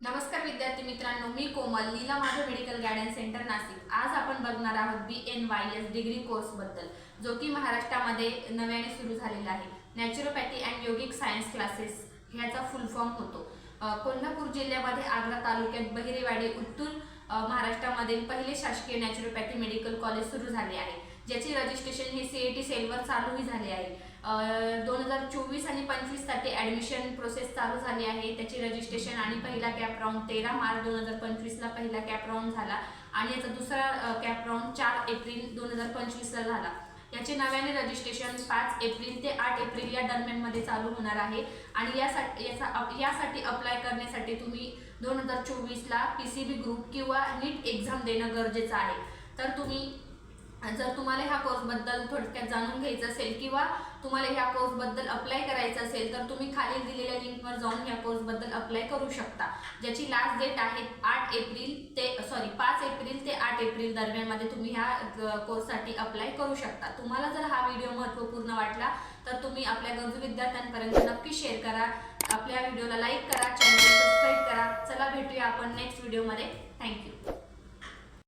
नमस्कार विद्यार्थी मित्रांनो मी कोमल लीला माझं मेडिकल गायडन्स सेंटर नाशिक. आज आपण बघणार आहोत B N Y S degree कोर्सबद्दल जो की महाराष्ट्रामध्ये नव्याने सुरू झालेला आहे. Naturopathy and yogic science classes ह्याचा फुल फॉर्म होतो. कोल्हापूर जिल्ह्यामध्ये आग्रा तालुक्यात बहिरेवाडी उत्तूर महाराष्ट्रामध्ये महाराष्ट्रामधील पहिले शासकीय नॅचरोपॅथी मेडिकल कॉलेज सुरू झाले आहे. ज्याची रजिस्ट्रेशन हे सी ए टी सेलवर चालूही झाले आहे. दोन हजार चोवीस आणि पंचवीससाठी ऍडमिशन प्रोसेस चालू झाली आहे. त्याची रजिस्ट्रेशन आणि पहिला कॅप राऊंड तेरा मार्च दोन हजार पंचवीसला पहिला कॅप राऊंड झाला. आणि याचा दुसरा कॅप राऊंड चार एप्रिल दोन हजार पंचवीसला झाला. याचे नव्याने रजिस्ट्रेशन पाच एप्रिल ते आठ एप्रिल या दरम्यानमध्ये चालू होणार आहे. आणि यासाठी याचा यासाठी अप्लाय करण्यासाठी तुम्ही दोन हजार चोवीसला पी सी बी ग्रुप किंवा नीट एक्झाम देणं गरजेचं आहे. तर तुम्ही जर तुम्हाला ह्या कोर्सबद्दल थोडक्यात जाणून घ्यायचं असेल किंवा तुम्हाला ह्या कोर्सबद्दल अप्लाय करायचं असेल तर तुम्ही खाली दिलेल्या लिंकवर जाऊन ह्या कोर्सबद्दल अप्लाय करू शकता. ज्याची लास्ट डेट आहे आठ एप्रिल ते सॉरी पाच एप्रिल ते आठ एप्रिल दरम्यानमध्ये तुम्ही ह्या कोर्ससाठी अप्लाय करू शकता. तुम्हाला जर हा व्हिडिओ महत्त्वपूर्ण वाटला तर तुम्ही आपल्या गरजू विद्यार्थ्यांपर्यंत नक्की शेअर करा. आपल्या व्हिडिओला लाईक करा चॅनल सबस्क्राईब करा. चला भेटूया आपण नेक्स्ट व्हिडिओमध्ये थँक्यू